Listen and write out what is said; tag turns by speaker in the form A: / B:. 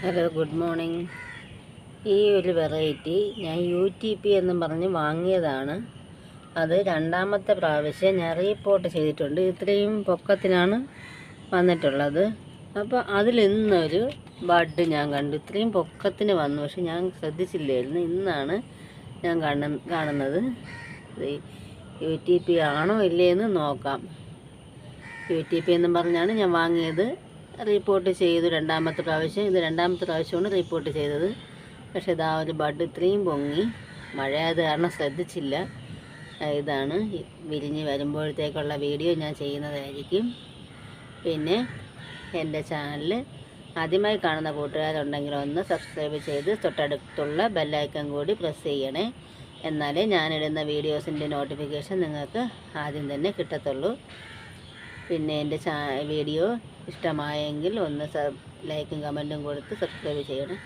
A: Hello good morning ഈ ഒരു variety ഞാൻ യു ടി പി എന്നും പറഞ്ഞ് വാങ്ങിയതാണ്. അത് രണ്ടാമത്തെ പ്രാവശ്യം ഞാൻ റീപോർട്ട് ചെയ്തിട്ടുണ്ട്. ഇത്രയും പൊക്കത്തിനാണ് വന്നിട്ടുള്ളത്. അപ്പോൾ അതിൽ ഇന്നൊരു ബഡ് ഞാൻ കണ്ടു. ഇത്രയും പൊക്കത്തിന് വന്നു. പക്ഷെ ഞാൻ ശ്രദ്ധിച്ചില്ലായിരുന്നു. ഇന്നാണ് ഞാൻ കാണ കാണുന്നത്. യു ടി പി ആണോ ഇല്ലേന്ന് നോക്കാം. യു ടി പി എന്നും പറഞ്ഞാണ് ഞാൻ വാങ്ങിയത്. റിപ്പോർട്ട് ചെയ്തു രണ്ടാമത്തെ പ്രാവശ്യം. ഇത് രണ്ടാമത്തെ പ്രാവശ്യമാണ് റിപ്പോർട്ട് ചെയ്തത്. പക്ഷേ ഇതാ ഒരു ബഡ് ഇത്രയും പൊങ്ങി. മഴയായത് കാരണം ശ്രദ്ധിച്ചില്ല. ഇതാണ്. വിരിഞ്ഞ് വരുമ്പോഴത്തേക്കുള്ള വീഡിയോ ഞാൻ ചെയ്യുന്നതായിരിക്കും. പിന്നെ എന്റെ ചാനൽ ആദ്യമായി കാണുന്ന കൂട്ടുകാരുണ്ടെങ്കിൽ ഒന്ന് സബ്സ്ക്രൈബ് ചെയ്ത് തൊട്ടടുത്തുള്ള ബെല്ലൈക്കൺ കൂടി പ്രസ് ചെയ്യണേ. എന്നാലേ ഞാനിടുന്ന വീഡിയോസിന്റെ നോട്ടിഫിക്കേഷൻ നിങ്ങൾക്ക് ആദ്യം തന്നെ കിട്ടത്തുള്ളൂ. പിന്നെ എന്റെ വീഡിയോ ഇഷ്ടമായെങ്കിൽ ഒന്ന് ലൈക്കും കമന്റും കൊടുത്ത് സബ്സ്ക്രൈബ് ചെയ്യണം.